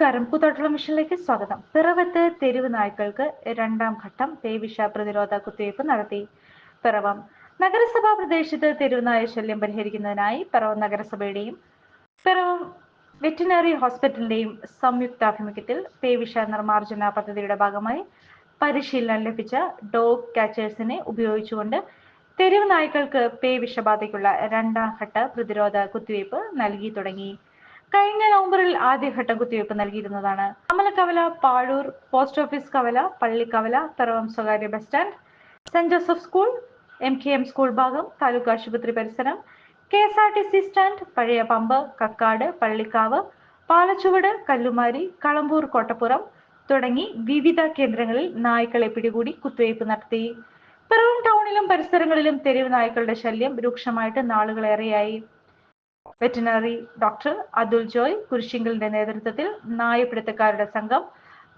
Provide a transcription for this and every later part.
നമസ്കാരം. കൂത്തോട്ടുള്ള മിഷനിലേക്ക് സ്വാഗതം. പിറവത്ത് തെരുവ് നായ്ക്കൾക്ക് രണ്ടാം ഘട്ടം പേവിഷ പ്രതിരോധ കുത്തിവയ്പ് നടത്തി. പിറവം നഗരസഭാ പ്രദേശത്ത് തെരുവുനായ ശല്യം പരിഹരിക്കുന്നതിനായി പിറവം നഗരസഭയുടെയും പിറവം വെറ്റിനറി ഹോസ്പിറ്റലിന്റെയും സംയുക്താഭിമുഖ്യത്തിൽ പേവിഷ നിർമ്മാർജന പദ്ധതിയുടെ ഭാഗമായി പരിശീലനം ലഭിച്ച ഡോഗ് കാച്ചേഴ്സിനെ ഉപയോഗിച്ചുകൊണ്ട് തെരുവ് നായ്ക്കൾക്ക് പേവിഷബാധയ്ക്കുള്ള രണ്ടാം ഘട്ട പ്രതിരോധ കുത്തിവയ്പ് നൽകി തുടങ്ങി. കഴിഞ്ഞ നവംബറിൽ ആദ്യഘട്ടം കുത്തിവയ്പ് നൽകിയിരുന്നതാണ്. അമലക്കവല പാഴൂർ പോസ്റ്റ് ഓഫീസ് കവല പള്ളിക്കവല പിറവം സ്വകാര്യ bus stand Saint Joseph school M K M school ഭാഗം താലൂക്ക് ആശുപത്രി പരിസരം K S R T C stand പഴയ പമ്പ് കക്കാട് പള്ളിക്കാവ് പാലച്ചുവട് കല്ലുമാരി കളമ്പൂർ കോട്ടപ്പുറം തുടങ്ങി വിവിധ കേന്ദ്രങ്ങളിൽ നായ്ക്കളെ പിടികൂടി കുത്തിവയ്പ് നടത്തി. പിറവം ടൗണിലും പരിസരങ്ങളിലും തെരുവ് നായ്ക്കളുടെ ശല്യം രൂക്ഷമായിട്ട് നാളുകളേറെയായി. വെറ്റിനറി ഡോക്ടർ അതുൽ ജോയ് കുരിശിങ്കലിന്റെ നേതൃത്വത്തിൽ നായപിടുത്തക്കാരുടെ സംഘം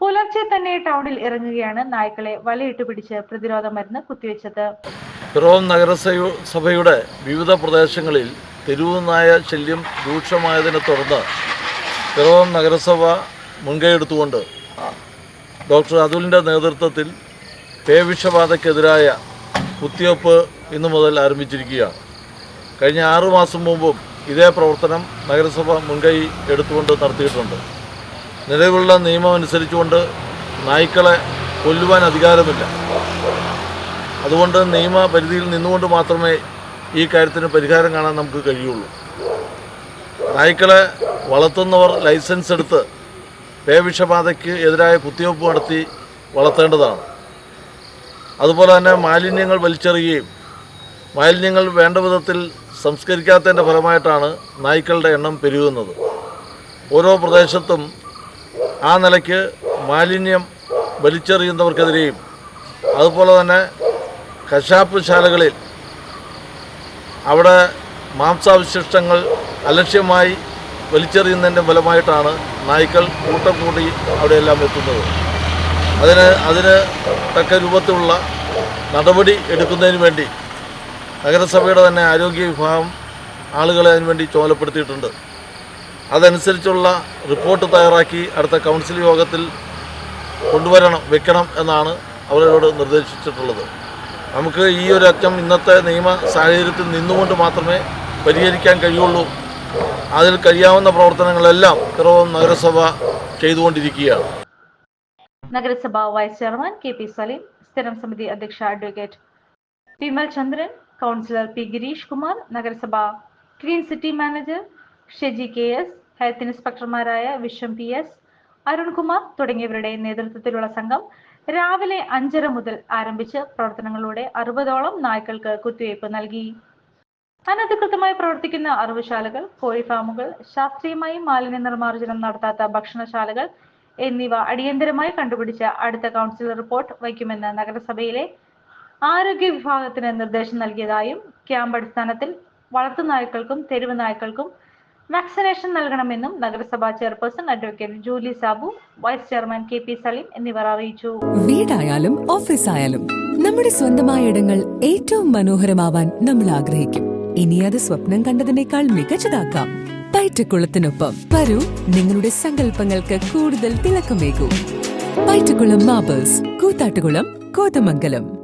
പുലർച്ചെ തന്നെ ടൗണിൽ ഇറങ്ങുകയാണ് നായ്ക്കളെ വലയിട്ട് പിടിച്ച് പ്രതിരോധ മരുന്ന് കുത്തിവെച്ചത്. പിറവം നഗരസഭയുടെ വിവിധ പ്രദേശങ്ങളിൽ തെരുവ് നായ ശല്യം രൂക്ഷമായതിനെ തുടർന്ന് പിറവം നഗരസഭ മുൻകൈയെടുത്തുകൊണ്ട് ഡോക്ടർ അതുലിന്റെ നേതൃത്വത്തിൽ പേവിഷബാധക്കെതിരായ കുത്തിവയ്പ്പ് ഇന്നു മുതൽ ആരംഭിച്ചിരിക്കുകയാണ്. കഴിഞ്ഞ ആറു മാസം മുമ്പും ഇതേ പ്രവർത്തനം നഗരസഭ മുൻകൈ എടുത്തുകൊണ്ട് നടത്തിയിട്ടുണ്ട്. നിലവിലുള്ള നിയമം അനുസരിച്ചുകൊണ്ട് നായ്ക്കളെ കൊല്ലുവാൻ അധികാരമില്ല. അതുകൊണ്ട് നിയമപരിധിയിൽ നിന്നുകൊണ്ട് മാത്രമേ ഈ കാര്യത്തിന് പരിഹാരം കാണാൻ നമുക്ക് കഴിയുള്ളൂ. നായ്ക്കളെ വളർത്തുന്നവർ ലൈസൻസ് എടുത്ത് പേവിഷബാധയ്ക്ക് എതിരായ കുത്തിവയ്പ്പ് നടത്തി വളർത്തേണ്ടതാണ്. അതുപോലെ തന്നെ മാലിന്യങ്ങൾ വലിച്ചെറിയുകയും മാലിന്യങ്ങൾ വേണ്ട വിധത്തിൽ സംസ്കരിക്കാത്തതിന്റെ ഫലമായിട്ടാണ് നായ്ക്കളുടെ എണ്ണം പെരുകുന്നത്. ഓരോ പ്രദേശത്തും ആ നിലയ്ക്ക് മാലിന്യം വലിച്ചെറിയുന്നവർക്കെതിരെയും അതുപോലെ തന്നെ കശാപ്പ് ശാലകളിൽ അവിടെ മാംസാവശിഷ്ടങ്ങൾ അലക്ഷ്യമായി വലിച്ചെറിയുന്നതിന്റെ ഫലമായിട്ടാണ് നായ്ക്കൾ കൂട്ടം കൂടി അവിടെയെല്ലാം എത്തുന്നത്. അതിന് അതിന് തക്ക രൂപത്തിലുള്ള നടപടി എടുക്കുന്നതിന് വേണ്ടി നഗരസഭയുടെ തന്നെ ആരോഗ്യ വിഭാഗം ആളുകളെ അതിനുവേണ്ടി ചുമതലപ്പെടുത്തിയിട്ടുണ്ട്. അതനുസരിച്ചുള്ള റിപ്പോർട്ട് തയ്യാറാക്കി അടുത്ത കൗൺസിൽ യോഗത്തിൽ കൊണ്ടുവരണം വെക്കണം എന്നാണ് അവരോട് നിർദ്ദേശിച്ചിട്ടുള്ളത്. നമുക്ക് ഈ ഒരു അറ്റം ഇന്നത്തെ നിയമ സാഹചര്യത്തിൽ നിന്നുകൊണ്ട് മാത്രമേ പരിഹരിക്കാൻ കഴിയുള്ളൂ. അതിൽ കഴിയാവുന്ന പ്രവർത്തനങ്ങളെല്ലാം പിറവം നഗരസഭ ചെയ്തുകൊണ്ടിരിക്കുകയാണ്. നഗരസഭാ vice chairman K P Saleem സ്ഥിരം സമിതി അധ്യക്ഷ advocate Vimal Chandran councillor P Girish Kumar നഗരസഭ clean city manager Sheji K S health ഇൻസ്പെക്ടർമാരായ വിശ്വം പി എസ് അരുൺകുമാർ തുടങ്ങിയവരുടെ നേതൃത്വത്തിലുള്ള സംഘം രാവിലെ അഞ്ചര മുതൽ ആരംഭിച്ച് പ്രവർത്തനങ്ങളിലൂടെ അറുപതോളം നായ്ക്കൾക്ക് കുത്തിവയ്പ് നൽകി. അനധികൃതമായി പ്രവർത്തിക്കുന്ന അറവുശാലകൾ കോഴി ഫാമുകൾ ശാസ്ത്രീയമായി മാലിന്യ നിർമ്മാർജനം നടത്താത്ത ഭക്ഷണശാലകൾ എന്നിവ അടിയന്തരമായി കണ്ടുപിടിച്ച അടുത്ത കൗൺസിൽ റിപ്പോർട്ട് വയ്ക്കുമെന്ന് നഗരസഭയിലെ ആരോഗ്യ വിഭാഗത്തിന് നിർദ്ദേശം നൽകിയതായും ക്യാമ്പ് അടിസ്ഥാനത്തിൽ വളർത്തുനായ്ക്കൾക്കും തെരുവ് നായ്ക്കൾക്കും വാക്സിനേഷൻ നൽകണമെന്നും നഗരസഭാ chairperson advocate Julie Sabu vice chairman K P Saleem എന്നിവർ അറിയിച്ചു. വീടായാലും ഓഫീസായാലും നമ്മുടെ സ്വന്തമായ ഇടങ്ങൾ ഏറ്റവും മനോഹരമാവാൻ നമ്മൾ ആഗ്രഹിക്കും. ഇനി അത് സ്വപ്നം കണ്ടതിനേക്കാൾ മികച്ചതാക്കാം പയറ്റക്കുളത്തിനൊപ്പം വരൂ നിങ്ങളുടെ സങ്കല്പങ്ങൾക്ക് കൂടുതൽ തിളക്കമേകൂ. പയറ്റക്കുളം മാബേഴ്സ് കൂത്താട്ടുകുളം കോതമംഗലം.